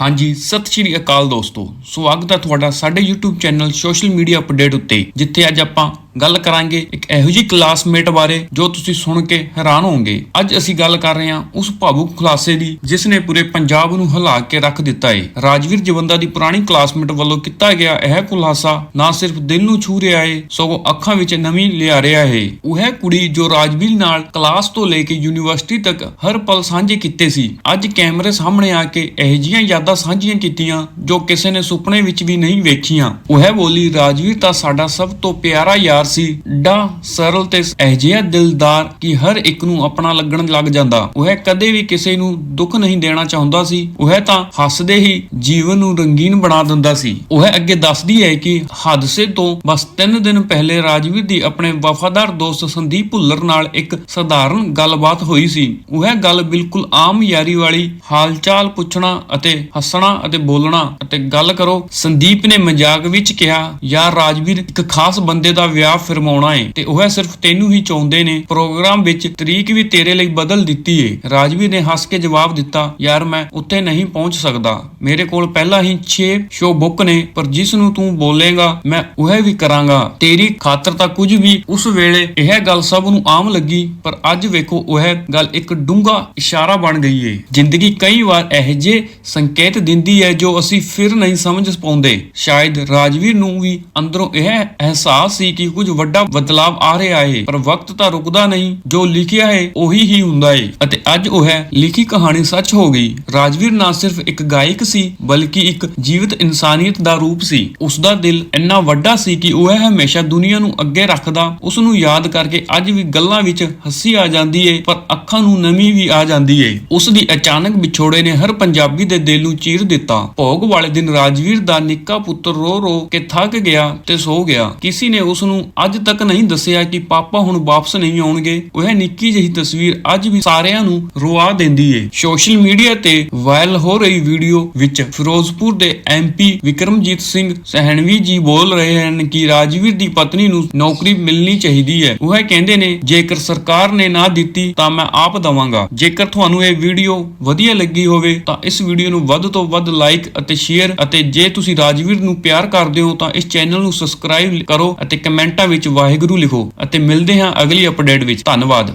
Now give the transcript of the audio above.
ਹਾਂਜੀ, ਸਤਿ ਸ਼੍ਰੀ ਅਕਾਲ ਦੋਸਤੋ। ਸਵਾਗਤ ਹੈ ਤੁਹਾਡਾ ਸਾਡੇ YouTube channel social media update ਉੱਤੇ, ਜਿੱਥੇ ਅੱਜ ਆਪਾਂ ਗੱਲ ਕਰਾਂਗੇ ਇੱਕ ਇਹੋ ਜਿਹੀ ਕਲਾਸਮੇਟ ਬਾਰੇ ਜੋ ਤੁਸੀਂ ਸੁਣ ਕੇ ਹੈਰਾਨ ਹੋਵੋਗੇ। ਅੱਜ ਅਸੀਂ ਗੱਲ ਕਰ ਰਹੇ ਹਾਂ ਉਸ ਭਾਵੁਕ ਖੁਲਾਸੇ ਦੀ, ਜਿਸ ਨੇ ਪੂਰੇ ਪੰਜਾਬ ਨੂੰ ਹਿਲਾ ਕੇ ਰੱਖ ਦਿੱਤਾ ਏ। ਰਾਜਵੀਰ ਜਵੰਦਾ ਦੀ ਪੁਰਾਣੀ ਕਲਾਸਮੇਟ ਵੱਲੋਂ ਕੀਤਾ ਗਿਆ ਇਹ ਖੁਲਾਸਾ ਨਾ ਸਿਰਫ ਦਿਲ ਨੂੰ ਛੂ ਰਿਹਾ ਏ, ਸਗੋਂ ਅੱਖਾਂ ਵਿੱਚ ਨਵੀਂ ਲਿਆ ਰਿਹਾ ਏ। ਉਹ ਕੁੜੀ ਜੋ ਰਾਜਵੀਰ ਨਾਲ ਕਲਾਸ ਤੋਂ ਲੈ ਕੇ ਯੂਨੀਵਰਸਿਟੀ ਤੱਕ ਹਰ ਪਲ ਸਾਂਝੇ ਕੀਤੇ ਸੀ। ਅੱਜ ਕੈਮਰੇ ਸਾਹਮਣੇ ਆ ਕੇ ਇਹੋ ਜਿਹੀਆਂ ਯਾਦਾਂ ਸਾਂਝੀਆਂ ਕੀਤੀਆਂ ਜੋ ਕਿਸੇ ਨੇ ਸੁਪਨੇ ਵਿੱਚ ਵੀ ਨਹੀਂ ਵੇਖੀਆਂ। ਉਹ ਬੋਲੀ, ਰਾਜਵੀਰ ਤਾਂ ਸਾਡਾ ਸਭ ਤੋਂ ਪਿਆਰਾ ਯਾਰ ਸੀ। ਡਾ ਸਰਲ ਤੇ ਅਜਿਹਾ ਦਿਲਦਾਰ ਕਿ ਹਰ ਇੱਕ ਨੂੰ ਆਪਣਾ ਲੱਗਣ ਲੱਗ ਜਾਂਦਾ। ਉਹ ਕਦੇ ਵੀ ਕਿਸੇ ਨੂੰ ਦੁੱਖ ਨਹੀਂ ਦੇਣਾ ਚਾਹੁੰਦਾ ਸੀ। ਉਹ ਤਾਂ ਹੱਸਦੇ ਹੀ ਜੀਵਨ ਨੂੰ ਰੰਗੀਨ ਬਣਾ ਦਿੰਦਾ ਸੀ। ਉਹ ਅੱਗੇ ਦੱਸਦੀ ਹੈ ਕਿ ਹਾਦਸੇ ਤੋਂ ਬਸ 3 ਦਿਨ ਪਹਿਲੇ ਰਾਜਵੀਰ ਦੀ ਆਪਣੇ ਵਫਾਦਾਰ ਦੋਸਤ ਸੰਦੀਪ ਭੁੱਲਰ ਨਾਲ ਇੱਕ ਸਧਾਰਨ ਗੱਲਬਾਤ ਹੋਈ ਸੀ। ਉਹ ਗੱਲ ਬਿਲਕੁਲ ਆਮ ਯਾਰੀ ਵਾਲੀ ਹਾਲਚਾਲ ਪੁੱਛਣਾ ਅਤੇ ਹੱਸਣਾ ਅਤੇ ਬੋਲਣਾ ਅਤੇ ਗੱਲ ਕਰੋ। ਸੰਦੀਪ ਨੇ ਮਜ਼ਾਕ ਵਿੱਚ ਕਿਹਾ, ਯਾਰ ਰਾਜਵੀਰ, ਇੱਕ ਖਾਸ ਬੰਦੇ ਦਾ ਵਿਆਹ ਫਿਰਮਾਉਣਾ ਏ ਤੇ ਉਹ ਸਿਰਫ ਤੈਨੂੰ ਹੀ ਚਾਹੁੰਦੇ ਨੇ। ਪ੍ਰੋਗਰਾਮ ਵਿੱਚ ਤਰੀਕ ਵੀ ਤੇਰੇ ਲਈ ਬਦਲ ਦਿੱਤੀ ਏ। ਰਾਜਵੀਰ ਨੇ ਹੱਸ ਕੇ ਜਵਾਬ ਦਿੱਤਾ, ਯਾਰ ਮੈਂ ਉੱਥੇ ਨਹੀਂ ਪਹੁੰਚ ਸਕਦਾ। ਮੇਰੇ ਕੋਲ ਪਹਿਲਾਂ ਹੀ 6 ਸ਼ੋ ਬੁੱਕ ਨੇ, ਪਰ ਜਿਸ ਨੂੰ ਤੂੰ ਬੋਲੇਗਾ, ਮੈਂ ਉਹ ਵੀ ਕਰਾਂਗਾ। ਤੇਰੀ ਖਾਤਰ ਤਾਂ ਕੁਝ ਵੀ ਉਸ ਵੇਲੇ ਇਹ ਗੱਲ ਸਭ ਨੂੰ ਆਮ ਲੱਗੀ, ਪਰ ਅੱਜ ਵੇਖੋ ਉਹ ਗੱਲ ਇੱਕ ਡੂੰਘਾ ਇਸ਼ਾਰਾ ਬਣ ਗਈ ਏ। ਜ਼ਿੰਦਗੀ ਕਈ ਵਾਰ ਇਹ ਜੇ ਸੰਕੇਤ ਦਿੰਦੀ ਹੈ ਜੋ ਅਸੀਂ ਫਿਰ ਨਹੀਂ ਸਮਝ ਪਾਉਂਦੇ। ਸ਼ਾਇਦ ਰਾਜਵੀਰ ਨੂੰ ਵੀ ਅੰਦਰੋਂ ਇਹ ਅਹਿਸਾਸ ਸੀ ਕਿ ਕੁਝ ਵੱਡਾ ਬਦਲਾਵ ਆ ਰਿਹਾ ਹੈ ਪਰ ਵਕਤ ਤਾਂ ਰੁਕਦਾ ਨਹੀਂ। ਜੋ ਲਿਖਿਆ ਹੈ, ਉਹੀ ਹੀ ਹੁੰਦਾ ਹੈ ਅਤੇ ਅੱਜ ਉਹ ਹੈ, ਲਿਖੀ ਕਹਾਣੀ ਸੱਚ ਹੋ ਗਈ। ਰਾਜਵੀਰ ਨਾ ਸਿਰਫ ਇੱਕ ਗਾਇਕ ਸੀ, ਬਲਕਿ ਇੱਕ ਜੀਵਤ ਇਨਸਾਨੀਅਤ ਦਾ ਰੂਪ ਸੀ। ਉਸ ਦਾ ਦਿਲ ਇੰਨਾ ਵੱਡਾ ਸੀ ਕਿ ਉਹ ਹਮੇਸ਼ਾ ਦੁਨੀਆ ਨੂੰ ਅੱਗੇ ਰੱਖਦਾ ਉਸ ਨੂੰ ਯਾਦ ਕਰਕੇ ਅੱਜ ਵੀ ਗੱਲਾਂ ਵਿੱਚ ਹੱਸੀ ਆ ਜਾਂਦੀ ਏ, ਪਰ ਅੱਖਾਂ ਨੂੰ ਨਮੀ ਵੀ ਆ ਜਾਂਦੀ ਏ। ਉਸ ਦੀ ਅਚਾਨਕ ਵਿਛੋੜੇ ਨੇ ਹਰ ਪੰਜਾਬੀ ਦੇ ਦਿਲ ਨੂੰ ਚੀਰ ਦਿੱਤਾ। ਭੋਗ ਵਾਲੇ ਦਿਨ ਰਾਜਵੀਰ ਦਾ ਨਿੱਕਾ ਪੁੱਤਰ ਰੋ ਰੋ ਕੇ ਥੱਕ ਗਿਆ ਤੇ ਸੋ ਗਿਆ। ਕਿਸੇ ਨੇ ਉਸ ਨੂੰ ਅੱਜ ਤੱਕ ਨਹੀਂ ਦੱਸਿਆ ਕਿ ਪਾਪਾ ਹੁਣ ਵਾਪਸ ਨਹੀਂ ਆਉਣਗੇ। ਉਹ ਨਿੱਕੀ ਜਿਹੀ ਤਸਵੀਰ ਅੱਜ ਵੀ ਸਾਰਿਆਂ ਨੂੰ ਰੁਆ ਦਿੰਦੀ ਏ। ਸੋਸ਼ਲ ਮੀਡੀਆ ਤੇ ਵਾਇਰਲ ਹੋ ਰਹੀ ਵੀਡੀਓ ਵਿੱਚ ਫਿਰੋਜ਼ਪੁਰ ਦੇ ਐਮਪੀ ਵਿਕਰਮਜੀਤ ਸਿੰਘ ਸਹਿਣਵੀ ਜੀ ਬੋਲ ਰਹੇ ਹਨ ਕਿ ਰਾਜਵੀਰ ਦੀ ਪਤਨੀ ਨੂੰ ਨੌਕਰੀ ਮਿਲਣੀ ਚਾਹੀਦੀ ਹੈ ਉਹ ਕਹਿੰਦੇ ਨੇ, ਜੇਕਰ ਸਰਕਾਰ ਨੇ ਨਾ ਦਿੱਤੀ ਤਾਂ ਮੈਂ ਆਪ ਦਵਾਂਗਾ। ਜੇਕਰ ਤੁਹਾਨੂੰ ਇਹ ਵੀਡੀਓ ਵਧੀਆ ਲੱਗੀ ਹੋਵੇ ਤਾਂ ਇਸ ਵੀਡੀਓ ਨੂੰ ਵੱਧ ਤੋਂ ਵੱਧ ਲਾਈਕ ਅਤੇ ਸ਼ੇਅਰ ਅਤੇ ਜੇ ਤੁਸੀਂ ਰਾਜਵੀਰ ਨੂੰ ਪਿਆਰ ਕਰਦੇ ਹੋ ਤਾਂ ਇਸ ਚੈਨਲ ਨੂੰ ਸਬਸਕ੍ਰਾਈਬ ਕਰੋ ਅਤੇ ਕਮੈਂਟ ਕਮੈਂਟਾਂ ਵਿੱਚ ਵਾਹਿਗੁਰੂ ਲਿਖੋ ਅਤੇ ਮਿਲਦੇ ਹਾਂ ਅਗਲੀ ਅਪਡੇਟ ਵਿੱਚ। ਧੰਨਵਾਦ।